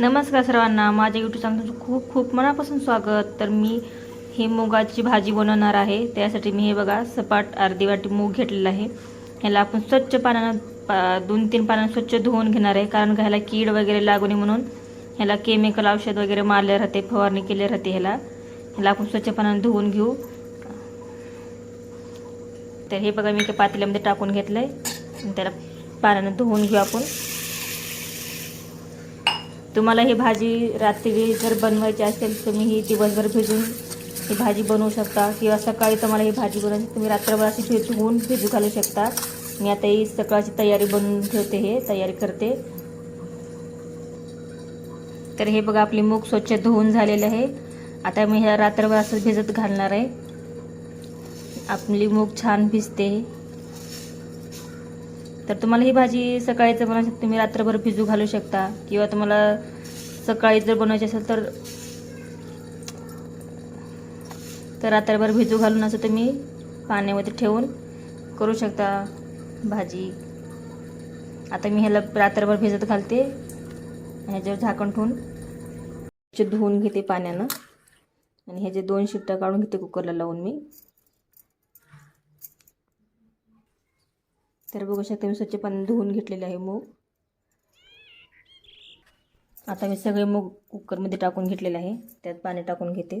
नमस्कार सर्वांना. माझ्या यूट्यूब चॅनलचं खूप खूप मनापासून स्वागत. तर मी ही मुगाची भाजी बनवणार आहे. त्यासाठी मी हे बघा सपाट अर्धी वाटी मूग घेतलेलं आहे. ह्याला आपण स्वच्छ पाण्यानं पा दोन तीन पाण्यानं स्वच्छ धुवून घेणार आहे. कारण ह्याला कीड वगैरे लागू नये म्हणून ह्याला केमिकल औषध वगैरे मारले राहते फवारणी केली राहते ह्याला. ह्याला आपण स्वच्छ पाण्यानं धुवून घेऊ. तर हे बघा मी एका पातेल्यामध्ये टाकून घेतलं आहे त्याला पाण्यानं धुवून घेऊ आपण. तुम्हाला ही भाजी रात्री जर बनवायची असेल तुम्ही ही दिवसभर भिजून ही भाजी बनवू शकता. किंवा सकाळी तुम्हाला ही भाजी बनवायची तुम्ही रात्रभर अशी भिजवून भिजू घालू शकता. मी आता ही सकाळची तयारी बनवून ठेवते हे तयारी करते. तर हे बघा आपली मूग स्वच्छ धुवून झालेलं आहे. आता मी ह्या रात्रभर असं भिजत घालणार आहे. आपली मूग छान भिजते. तर तुम्हाला ही भाजी सकाळीच बनवायची तुम्ही रात्रभर भिजू घालू शकता. किंवा तुम्हाला सकाळी जर बनवायची असेल तर तर रात्रभर भिजू घालून असं तुम्ही पाण्यामध्ये ठेवून करू शकता भाजी. आता मी ह्याला रात्रभर भिजत घालते ह्याच्यावर झाकण ठेवून धुवून घेते पाण्यानं. आणि ह्याचे दोन शिट्ट्या काढून घेते कुकरला लावून मी. तर बघू शकते मी स्वच्छ पाणी धुवून घेतलेले आहे मूग. आता मी सगळे मूग कुकरमध्ये टाकून घेतलेले आहे. त्यात पाणी टाकून घेते.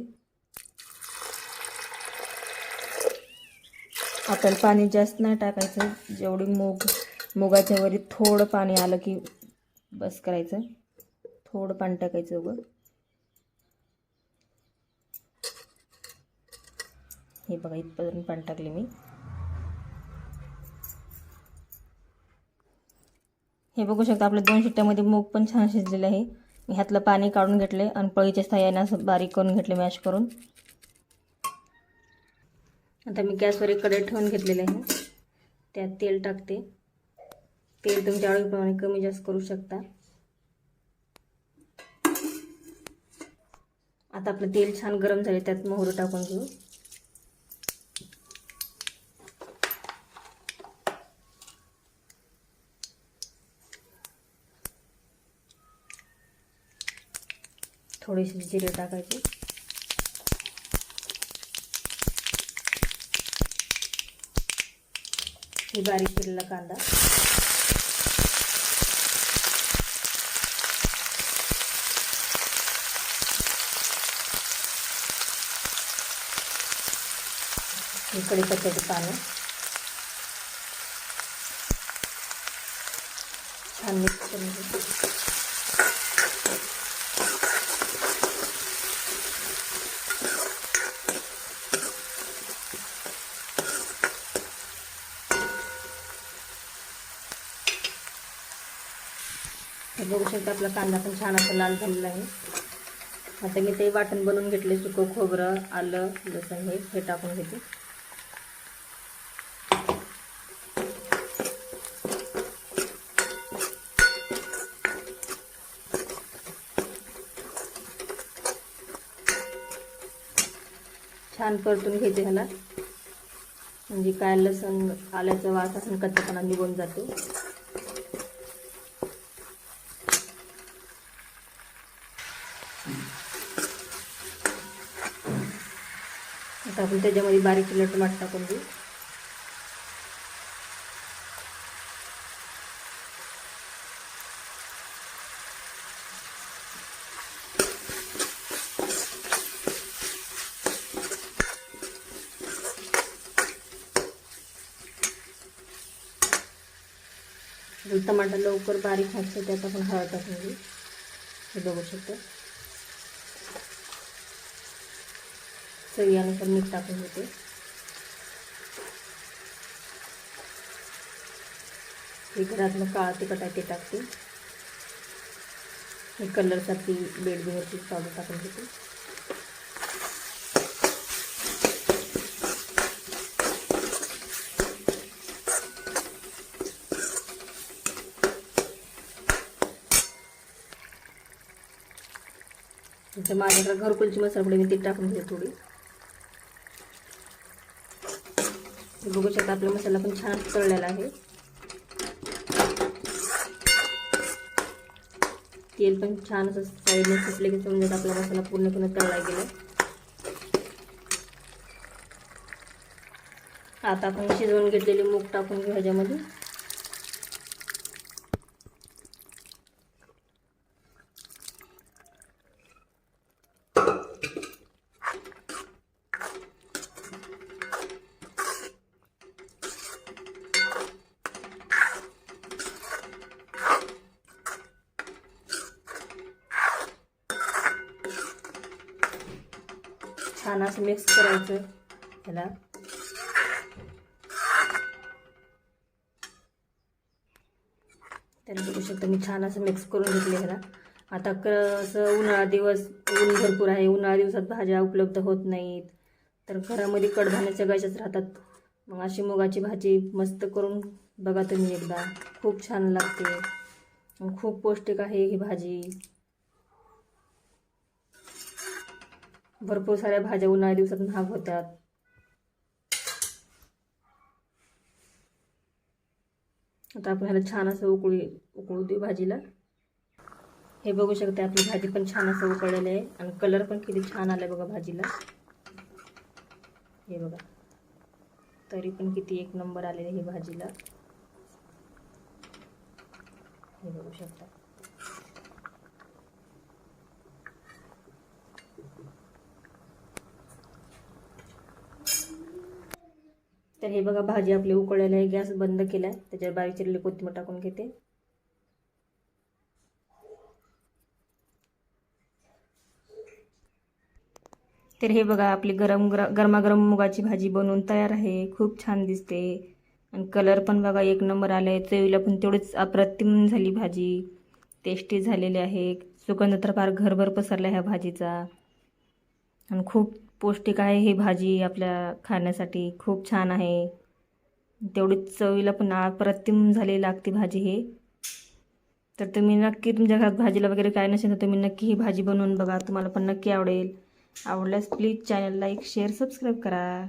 आपण पाणी जास्त नाही टाकायचं. जेवढी मूग मुगाच्या वरी थोडं पाणी आलं की बस करायचं. थोडं पाणी टाकायचं उगं. हे बघा इथपर्यंत पाणी टाकले मी. हे बघू शकता आपल्या दोन शिट्ट्यामध्ये मूग पण छान शिजलेलं आहे. मी ह्यातलं पाणी काढून घेतले आणि पळीच्या साह्याने असं बारीक करून घेतले मॅश करून. आता मी गॅसवर एक कढई ठेवून घेतलेले आहे. त्यात तेल टाकते. तेल तुमच्या आवडीप्रमाणे कमी जास्त करू शकता. आता आपलं तेल छान गरम झाले त्यात मोहरी टाकून घेऊ. थोडीशी जिरे टाकायची. हे बारीक केलेला कांदा. ही कढीपत्त्याची पानं. छान मिक्स करून घेऊ बघू शकता आपला कांदा पण छान असा लाल झालेला आहे. आता मी ते वाटण बनवून घेतले सुकं खोबरं आलं लसण हे हे टाकून घेते. छान परतून घेते ह्याला. म्हणजे काय लसण आल्याचा वास असून कच्चापणा निघून जातो. टाकून आपण त्याच्यामध्ये बारीक केलं टमाट टाकून देऊ. टमाटर लवकर बारीक व्हायचं त्यात आपण हळद टाकून घेऊ हे बघू शकतो. चवीनुसार मीठ टाकून घेते. हे घरातलं काळा तिखट आहे ते टाकते. हे कलरसाठी बेडबीवरती पावडर टाकून घेते. माझ्याकडे घरकुलची मसाला मी ती टाकून घेते थोडी हे बघू शकता आपला मसाला पण छान तळलेला आहे. तेल पण छान असं साईडने सुटले की समजत आपला मसाला पूर्णपणे तळला गेला. आता आपण शिजवून घेतलेली मूग टाकून घेऊ ह्याच्यामध्ये. छान असं मिक्स करायचं. ह्याला त्याला बघू शकता मी छान असं मिक्स करून घेतले ह्याला. आता क असं उन्हाळा दिवस ऊन भरपूर आहे. उन्हाळा दिवसात भाज्या उपलब्ध होत नाहीत. तर घरामध्ये कडधान्य सगळ्याच्याच राहतात. मग अशी मुगाची भाजी मस्त करून बघा तुम्ही एकदा. खूप छान लागते. खूप पौष्टिक आहे ही भाजी. भरपूर साऱ्या भाज्या उन्हाळ्या दिवसात महाग होतात. आता आपण ह्याला छान असं उकळी उकळू देऊ भाजीला. हे बघू शकते आपली भाजी पण छान असं उकळलेलं आहे आणि कलर पण किती छान आलाय बघा भाजीला. हे बघा. तरी पण किती एक नंबर आलेले हे भाजीला. हे बघू शकता. तर हे बघा भाजी आपली उकळायला आहे गॅस बंद केला आहे त्याच्यावर बारीक चिरलेली कोथिंबीर टाकून घेते. तर हे बघा आपली गरम गर गरमागरम मुगाची भाजी बनवून तयार आहे. खूप छान दिसते. आणि कलर पण बघा एक नंबर आला आहे चवीला पण तेवढीच अप्रतिम झाली भाजी. टेस्टी झालेली आहे. सुगंध तर फार घरभर पसरला ह्या भाजीचा. आणि खूप पौष्टिक आहे ही भाजी आपल्या खाण्यासाठी. खूप छान आहे. तेवढीच चवीला पण अप्रतिम झालेली लागते भाजी ही. तर तुम्ही नक्की तुमच्या घरात भाजीला वगैरे काय नसेल तर तुम्ही नक्की ही भाजी बनवून बघा. तुम्हाला पण नक्की आवडेल. आवडल्यास please channel like share subscribe करा.